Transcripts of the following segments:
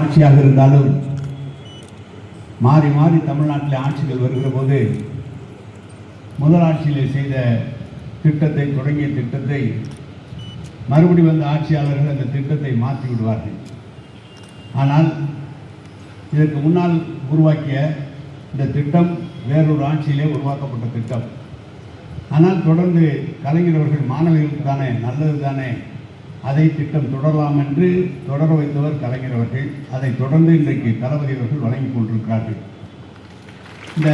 ஆட்சியாக இருந்தாலும் மாறி மாறி தமிழ்நாட்டில் ஆட்சிகள் வருகிற போது முதலாட்சியிலே செய்த திட்டத்தை தொடங்கிய திட்டத்தை மறுபடி வந்த ஆட்சியாளர்கள் அந்த திட்டத்தை மாற்றி விடுவார்கள். ஆனால் இதற்கு முன்னால் உருவாக்கிய இந்த திட்டம் வேறொரு ஆட்சியிலே உருவாக்கப்பட்ட திட்டம். ஆனால் தொடர்ந்து கலைஞர் அவர்கள் தானே நல்லது தானே அதை திட்டம் தொடரலாம் என்று தொடர வைத்தவர் கலைஞர் அவர்கள். அதை தொடர்ந்து இன்றைக்கு தளபதி அவர்கள் வழங்கிக் கொண்டிருக்கிறார்கள். இந்த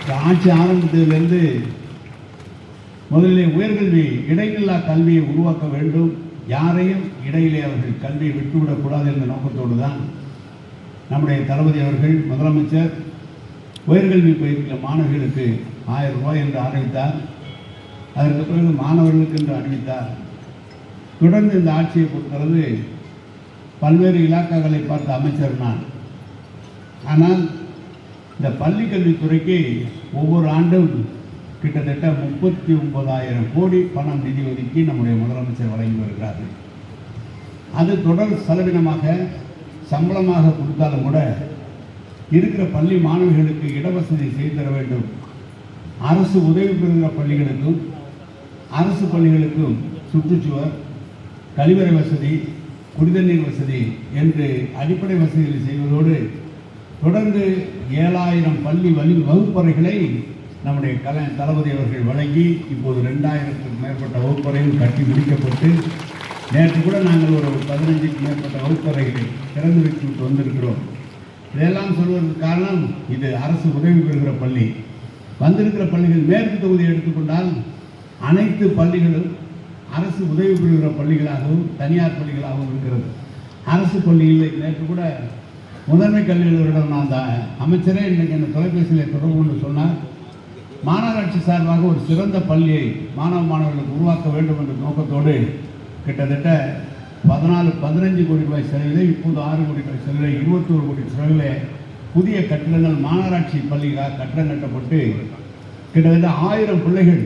இந்த ஆட்சி ஆரம்பத்திலிருந்து முதலிலே உயர்கல்வி இடைநில்லா கல்வியை உருவாக்க வேண்டும். யாரையும் இடையிலே அவர்கள் கல்வியை விட்டுவிடக்கூடாது என்ற நோக்கத்தோடு தான் நம்முடைய தளபதி அவர்கள் முதலமைச்சர் உயர்கல்வி பயிற்சியில் மாணவிகளுக்கு ஆயிரம் ரூபாய் என்று ஆரம்பித்தார் அதற்கு பிறகு மாணவர்களுக்கு என்று அறிவித்தார். தொடர்ந்து இந்த ஆட்சியை பொறுத்தளவு பல்வேறு இலாக்காக்களை பார்த்த அமைச்சர் நான். ஆனால் இந்த பள்ளிக்கல்வித்துறைக்கு ஒவ்வொரு ஆண்டும் கிட்டத்தட்ட முப்பத்தி ஒன்பதாயிரம் கோடி பணம் நிதி ஒதுக்கி நம்முடைய முதலமைச்சர் வழங்கி வருகிறார் அது தொடர் செலவினமாக சம்பளமாக கொடுத்தாலும் கூட இருக்கிற பள்ளி மாணவிகளுக்கு இடவசதி செய்து தர வேண்டும். அரசு உதவி பெறுகிற பள்ளிகளுக்கும் அரசு பள்ளிகளுக்கும் சுற்றுச்சுவர் கழிவறை வசதி குடிதண்ணீர் வசதி என்று அடிப்படை வசதிகளை செய்வதோடு தொடர்ந்து ஏழாயிரம் பள்ளி வழி வகுப்பறைகளை நம்முடைய கலை தளபதி அவர்கள் வழங்கி இப்போது ரெண்டாயிரத்துக்கும் மேற்பட்ட வகுப்பறைகள் கட்டி முடிக்கப்பட்டு நேற்று கூட நாங்கள் ஒரு பதினஞ்சுக்கு மேற்பட்ட வகுப்பறைகளை திறந்து வைத்துவிட்டு வந்திருக்கிறோம். இதெல்லாம் சொல்வதற்கு காரணம் இது அரசு உதவி பெறுகிற பள்ளி. வந்திருக்கிற பள்ளிகள் மேற்கு தொகுதியை எடுத்துக்கொண்டால் அனைத்து பள்ளிகளும் அரசு உதவி பெறுகிற பள்ளிகளாகவும் தனியார் பள்ளிகளாகவும் இருக்கிறது. அரசு பள்ளிகளில் நேற்று கூட முதன்மை கல்வி நான் அந்த அமைச்சரே இன்றைக்கு என் தொலைபேசியில் தொடர்பு கொண்டு சொன்னார். மாநகராட்சி சார்பாக ஒரு சிறந்த பள்ளியை மாணவ மாணவர்களுக்கு உருவாக்க வேண்டும் என்ற நோக்கத்தோடு கிட்டத்தட்ட பதினாலு பதினஞ்சு கோடி ரூபாய் செலவில் இப்போது ஆறு கோடி ரூபாய் செலவில் இருபத்தோரு கோடி செலவில் புதிய கட்டிடங்கள் மாநகராட்சி பள்ளிகளாக கட்டடம் கட்டப்பட்டு கிட்டத்தட்ட ஆயிரம் பிள்ளைகள்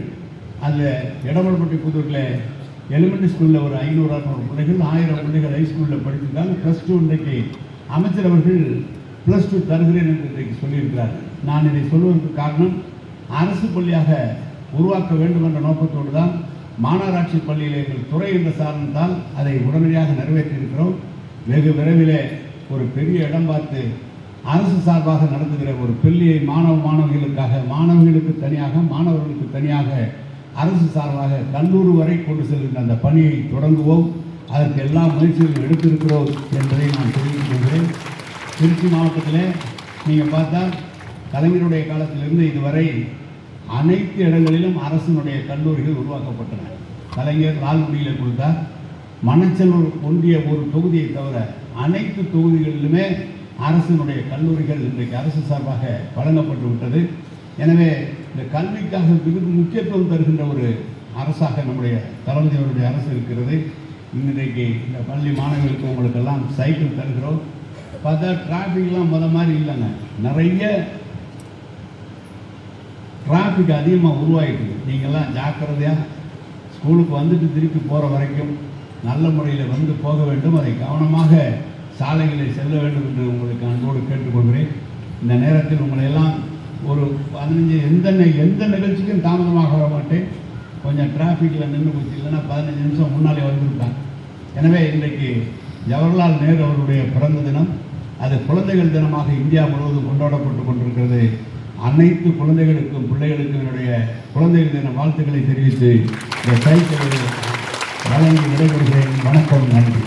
அதில் இடமல்பட்டி புதூரில் எலிமெண்ட்ரி ஸ்கூலில் ஒரு ஐநூறு அறுநூறு பிள்ளைகள் ஆயிரம் பிள்ளைகள் ஹைஸ்கூலில் படித்திருந்தாங்க ப்ளஸ் டூ இன்றைக்கு அமைச்சர் அவர்கள் ப்ளஸ் டூ தருகிறேன் என்று இன்றைக்கு சொல்லியிருக்கிறார். நான் இதை சொல்வதற்கு காரணம் அரசு பள்ளியாக உருவாக்க வேண்டும் என்ற நோக்கத்தோடு தான் மாநகராட்சி பள்ளியில் எங்கள் துறை என்ற சார்ந்தால் அதை உடனடியாக நிறைவேற்றியிருக்கிறோம். வெகு விரைவிலே ஒரு பெரிய இடம் பார்த்து அரசு சார்பாக நடத்துகிற ஒரு பள்ளியை மாணவ மாணவிகளுக்காக மாணவிகளுக்கு தனியாக மாணவர்களுக்கு தனியாக அரசு சார்பாக கல்லூர் வரை கொண்டு செல்கின்ற அந்த பணியை தொடங்குவோம். அதற்கு எல்லா முயற்சிகளும் எடுத்திருக்கிறோம் என்பதை நான் தெரிவித்துக் கொள்கிறேன். திருச்சி மாவட்டத்தில் நீங்கள் பார்த்தா கலைஞருடைய காலத்திலிருந்து இதுவரை அனைத்து இடங்களிலும் அரசினுடைய கல்லூரிகள் உருவாக்கப்பட்டன. கலைஞர் லால்குடியில் கொடுத்தார். மணச்சலூர் ஒன்றிய ஒரு தொகுதியை தவிர அனைத்து தொகுதிகளிலுமே அரசினுடைய கல்லூரிகள் இன்றைக்கு அரசு சார்பாக வழங்கப்பட்டு விட்டது. எனவே இந்த கல்விக்காக மிகுந்த முக்கியத்துவம் தருகின்ற ஒரு அரசாக நம்முடைய தளபதி அவருடைய அரசு இருக்கிறது. இன்றைக்கு இந்த பள்ளி மாணவர்களுக்கு உங்களுக்கெல்லாம் சைக்கிள் தருகிறோம். பார்த்தா டிராஃபிக்லாம் முத மாதிரி இல்லைங்க. நிறைய டிராஃபிக் அதிகமாக உருவாகிட்டு நீங்கள்லாம் ஜாக்கிரதையாக ஸ்கூலுக்கு வந்துட்டு திருப்பி போகிற வரைக்கும் நல்ல முறையில் வந்து போக வேண்டும். அதை கவனமாக சாலைகளில் செல்ல வேண்டும் என்று உங்களுக்கு அன்போடு கேட்டுக்கொள்கிறேன். இந்த நேரத்தில் உங்களை எல்லாம் பதினஞ்சு எந்த எந்த நிகழ்ச்சிக்கும் தாமதமாக வர மாட்டேன். கொஞ்சம் டிராஃபிக்கில் நின்று போச்சு இல்லைன்னா பதினஞ்சு நிமிஷம் முன்னாலே வந்திருப்பேன் எனவே இன்றைக்கு ஜவஹர்லால் நேரு அவருடைய பிறந்த தினம் அது குழந்தைகள் தினமாக இந்தியா முழுவதும் கொண்டாடப்பட்டு கொண்டிருக்கிறது. அனைத்து குழந்தைகளுக்கும் பிள்ளைகளுக்கும் என்னுடைய குழந்தைகள் தின வாழ்த்துக்களை தெரிவித்து இந்த சைக்கிள் வழங்கி விடைபெறுகிறேன். வணக்கம் நன்றி.